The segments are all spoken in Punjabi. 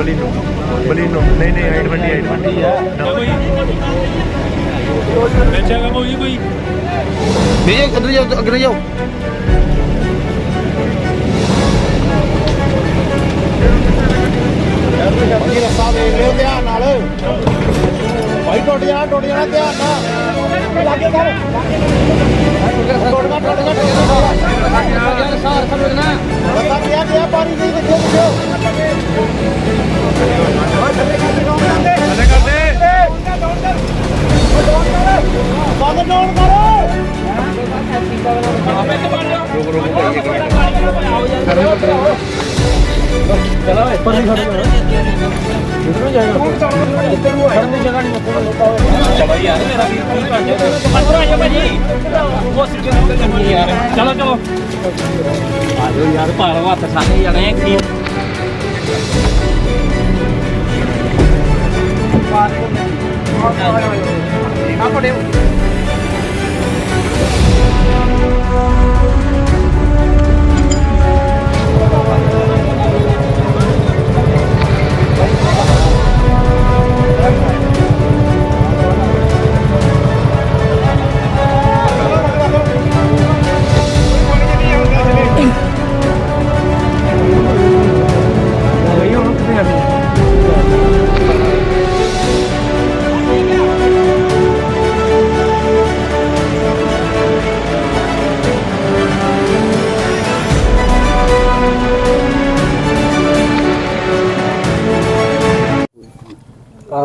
ਬਲੀਨੋ ਬਲੀਨੋ ਨਹੀਂ ਨਹੀਂ ਆਈ 20 ਆਈ 20 ਹੈ ਕੋਈ ਬੱਚਾ ਕਾ ਕੋਈ? ਕੋਈ ਵਿਜੇ ਅੰਦਰ ਜਾਓ ਅੱਗੇ ਜਾਓ। ਜੀ ਰਸਤਾ ਦੇਖ ਲਿਓ ਧਿਆਨ ਨਾਲ ਭਾਈ ਟੁੱਟ ਜਾਣਾ ਟੁੱਟ ਜਾਣਾ ਧਿਆਨ ਨਾਲ ਲਾਗੇ ਕਰ ਟੁੱਟਣਾ ਟੁੱਟਣਾ ਟੁੱਟਣਾ ਸਾਰ ਸਮਝਣਾ। ਰਸਤਾ ਪਿਆ ਪਿਆ ਪਾਣੀ ਨਹੀਂ ਦੇਖੋ ਦੇਖੋ ਚਲੋ ਯਾਰ ਮੇਰਾ ਵੀ ਕੋਈ ਕਰ ਦੇ ਅੰਦਰ ਆ ਜਾ ਭਾਜੀ ਉਹ ਸਿੱਧੇ ਯਾਰ ਚਲੋ ਚਲੋ ਆ ਜਾਓ ਯਾਰ ਭਾਰ ਹੱਥ ਸਾਰੇ ਜਣੇ ਕੀ ਅਹ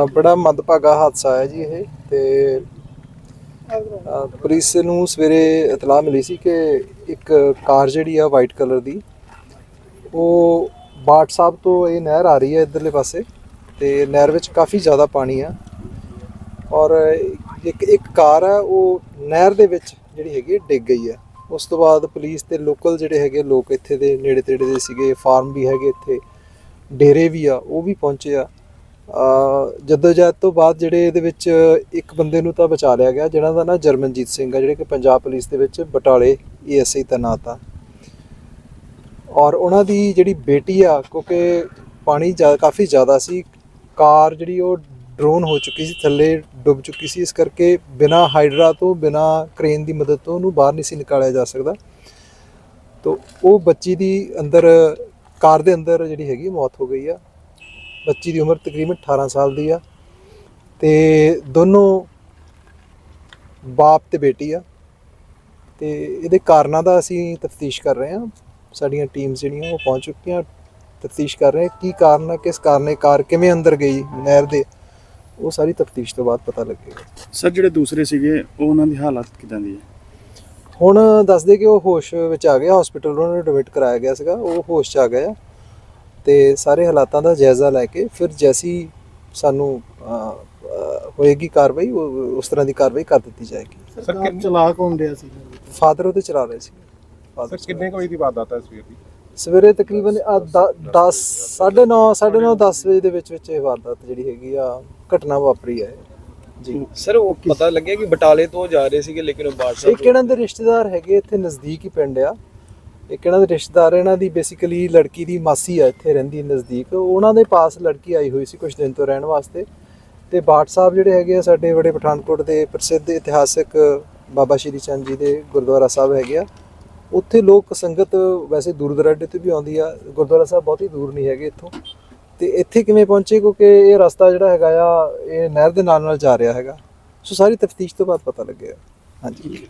ਬੜਾ ਮੰਦਭਾਗਾ ਹਾਦਸਾ ਹੈ ਜੀ ਇਹ ਤੇ ਅਹ ਪੁਲਿਸ ਨੂੰ ਸਵੇਰੇ ਇਤਲਾਹ ਮਿਲੀ ਸੀ ਕਿ ਇੱਕ ਕਾਰ ਜਿਹੜੀ ਆ ਵਾਈਟ ਕਲਰ ਦੀ ਉਹ ਬਾਟ ਸਾਹਿਬ ਤੋਂ ਇਹ ਨਹਿਰ ਆ ਰਹੀ ਹੈ ਇਧਰਲੇ ਪਾਸੇ ਤੇ ਨਹਿਰ ਵਿੱਚ ਕਾਫੀ ਜ਼ਿਆਦਾ ਪਾਣੀ ਆ ਔਰ ਇੱਕ ਇੱਕ ਕਾਰ ਆ ਉਹ ਨਹਿਰ ਦੇ ਵਿੱਚ ਜਿਹੜੀ ਹੈਗੀ ਹੈ, ਡਿੱਗ ਗਈ ਹੈ ਉਸ ਤੋਂ ਬਾਅਦ ਪੁਲਿਸ ਤੇ ਲੋਕਲ ਜਿਹੜੇ ਹੈਗੇ ਲੋਕ ਇੱਥੇ ਦੇ ਨੇੜੇ ਤੇੜੇ ਦੇ ਸੀਗੇ ਫਾਰਮ ਵੀ ਹੈਗੇ ਇੱਥੇ ਡੇਰੇ ਵੀ ਆ ਉਹ ਵੀ ਪਹੁੰਚੇ ਆ। ਜਦੋਜਹਿਦ ਤੋਂ ਬਾਅਦ ਜਿਹੜੇ ਇਹਦੇ ਵਿੱਚ ਇੱਕ ਬੰਦੇ ਨੂੰ ਤਾਂ ਬਚਾ ਲਿਆ ਗਿਆ, ਜਿਹਨਾਂ ਦਾ ਨਾਂ ਜਰਮਨਜੀਤ ਸਿੰਘ ਆ, ਜਿਹੜੇ ਕਿ ਪੰਜਾਬ ਪੁਲਿਸ ਦੇ ਵਿੱਚ ਬਟਾਲੇ ਏਐਸਆਈ ਤੈਨਾਤ ਆ। ਔਰ ਉਹਨਾਂ ਦੀ ਜਿਹੜੀ ਬੇਟੀ ਆ, ਕਿਉਂਕਿ ਪਾਣੀ ਜ਼ਿਆ- ਕਾਫੀ ਜ਼ਿਆਦਾ ਸੀ, ਕਾਰ ਜਿਹੜੀ ਉਹ ਡਰੋਨ ਹੋ ਚੁੱਕੀ ਸੀ, ਥੱਲੇ ਡੁੱਬ ਚੁੱਕੀ ਸੀ, ਇਸ ਕਰਕੇ ਬਿਨਾ ਹਾਈਡਰਾ ਤੋਂ, ਬਿਨਾ ਕ੍ਰੇਨ ਦੀ ਮਦਦ ਤੋਂ ਉਹਨੂੰ ਬਾਹਰ ਨਹੀਂ ਸੀ ਨਿਕਾਲਿਆ ਜਾ ਸਕਦਾ। ਤੋ ਉਹ ਬੱਚੀ ਦੀ ਅੰਦਰ, ਕਾਰ ਦੇ ਅੰਦਰ ਜਿਹੜੀ ਹੈਗੀ ਮੌਤ ਹੋ ਗਈ ਆ। ਬੱਚੀ ਦੀ ਉਮਰ ਤਕਰੀਬਨ 18 ਸਾਲ ਦੀ ਆ। ਤੇ ਦੋਨੋਂ ਬਾਪ ਤੇ ਬੇਟੀ ਆ। ਤੇ ਇਹਦੇ ਕਾਰਨਾਂ ਦਾ ਅਸੀਂ ਤਫਤੀਸ਼ ਕਰ ਰਹੇ ਹਾਂ। ਸਾਡੀਆਂ ਟੀਮਸ ਜਿਹੜੀਆਂ ਉਹ ਪਹੁੰਚ ਚੁੱਕੀਆਂ ਤਫਤੀਸ਼ ਕਰ ਰਹੇ ਹਾਂ। ਕੀ ਕਾਰਨ ਆ ਕਿਸ ਕਾਰਨ ਇਹ ਕਾਰ ਕਿਵੇਂ ਅੰਦਰ ਗਈ ਨਹਿਰ ਦੇ ਉਹ ਸਾਰੀ ਤਫਤੀਸ਼ ਤੋਂ ਬਾਅਦ ਪਤਾ ਲੱਗੇਗਾ। ਸਰ ਜਿਹੜੇ ਦੂਸਰੇ ਸੀਗੇ ਉਹ ਉਹਨਾਂ ਦੀ ਹਾਲਤ ਕਿਦਾਂ ਦੀ ਹੈ ਹੁਣ ਦੱਸਦੇ ਕਿ ਉਹ ਹੋਸ਼ ਵਿੱਚ ਆ ਗਿਆ। ਹਸਪੀਟਲ ਉਹਨਾਂ ਨੂੰ ਐਡਮਿਟ ਕਰਾਇਆ ਗਿਆ ਸੀਗਾ। ਉਹ ਹੋਸ਼ 'ਚ ਆ ਗਿਆ ਤੇ ਸਾਰੇ ਹਾਲਾਤਾਂ ਦਾ ਜਾਇਜ਼ਾ ਲੈ ਕੇ ਫਿਰ ਜੈਸੀ ਸਾਨੂੰ ਹੋਏਗੀ ਕਾਰਵਾਈ ਉਹ- ਉਸ ਤਰ੍ਹਾਂ ਦੀ ਕਾਰਵਾਈ ਕਰ ਦਿੱਤੀ ਜਾਏਗੀ। ਸਰ ਚਲਾ ਕੌਣ ਰਿਹਾ ਸੀ। ਫਾਦਰ ਉਹਦੇ ਚਲਾ ਰਹੇ ਸੀ। ਸਰ ਕਿੰਨੇ ਵਜੇ ਦੀ ਵਾਰਦਾਤ ਹੈ ਸਵੇਰ ਦੀ? ਸਵੇਰੇ ਤਕਰੀਬਨ 10 9:30 9:30 10 ਵਜੇ ਦੇ ਵਿੱਚ ਵਿੱਚ ਇਹ ਵਾਰਦਾਤ ਜਿਹੜੀ ਹੈਗੀ ਆ ਘਟਨਾ ਵਾਪਰੀ ਹੈ। ਜੀ। ਸਰ ਉਹ ਪਤਾ ਲੱਗਿਆ ਕਿ ਬਟਾਲੇ ਤੋਂ ਜਾ ਰਹੇ ਸੀਗੇ ਲੇਕਿਨ ਉਹ ਬਾੜ ਇਹ ਸਾਹਿਬ ਕਿਹਨਾਂ ਦੇ ਰਿਸ਼ਤੇਦਾਰ ਹੈਗੇ ਇੱਥੇ ਨਜ਼ਦੀਕ ਹੀ ਪਿੰਡ ਆ। ਇੱਕ ਇਹਨਾਂ ਦੇ ਰਿਸ਼ਤੇਦਾਰ, ਇਹਨਾਂ ਦੀ ਬੇਸਿਕਲੀ ਲੜਕੀ ਦੀ ਮਾਸੀ ਆ ਇੱਥੇ ਰਹਿੰਦੀ ਨਜ਼ਦੀਕ। ਉਹਨਾਂ ਦੇ ਪਾਸ ਲੜਕੀ ਆਈ ਹੋਈ ਸੀ ਕੁਝ ਦਿਨ ਤੋਂ ਰਹਿਣ ਵਾਸਤੇ। ਤੇ ਬਾਟ ਸਾਹਿਬ ਜਿਹੜੇ ਹੈਗੇ ਆ, ਸਾਡੇ ਬੜੇ ਪਠਾਨਕੋਟ ਦੇ ਪ੍ਰਸਿੱਧ ਇਤਿਹਾਸਕ ਬਾਬਾ ਸ਼੍ਰੀ ਚੰਦ ਜੀ ਦੇ ਗੁਰਦੁਆਰਾ ਸਾਹਿਬ ਹੈਗੇ ਆ। ਉੱਥੇ ਲੋਕ ਸੰਗਤ ਵੈਸੇ ਦੂਰ ਦਰਾਡੇ ਤੋਂ ਵੀ ਆਉਂਦੀ ਆ। ਗੁਰਦੁਆਰਾ ਸਾਹਿਬ ਬਹੁਤ ਹੀ ਦੂਰ ਨਹੀਂ ਹੈਗੇ ਇੱਥੋਂ। ਤੇ ਇੱਥੇ ਕਿਵੇਂ ਪਹੁੰਚੇ? ਕਿਉਂਕਿ ਇਹ ਰਸਤਾ ਜਿਹੜਾ ਹੈਗਾ ਆ, ਇਹ ਨਹਿਰ ਦੇ ਨਾਲ ਨਾਲ ਜਾ ਰਿਹਾ ਹੈਗਾ। ਸੋ ਸਾਰੀ ਤਫਤੀਸ਼ ਤੋਂ ਬਾਅਦ ਪਤਾ ਲੱਗਿਆ। ਹਾਂਜੀ।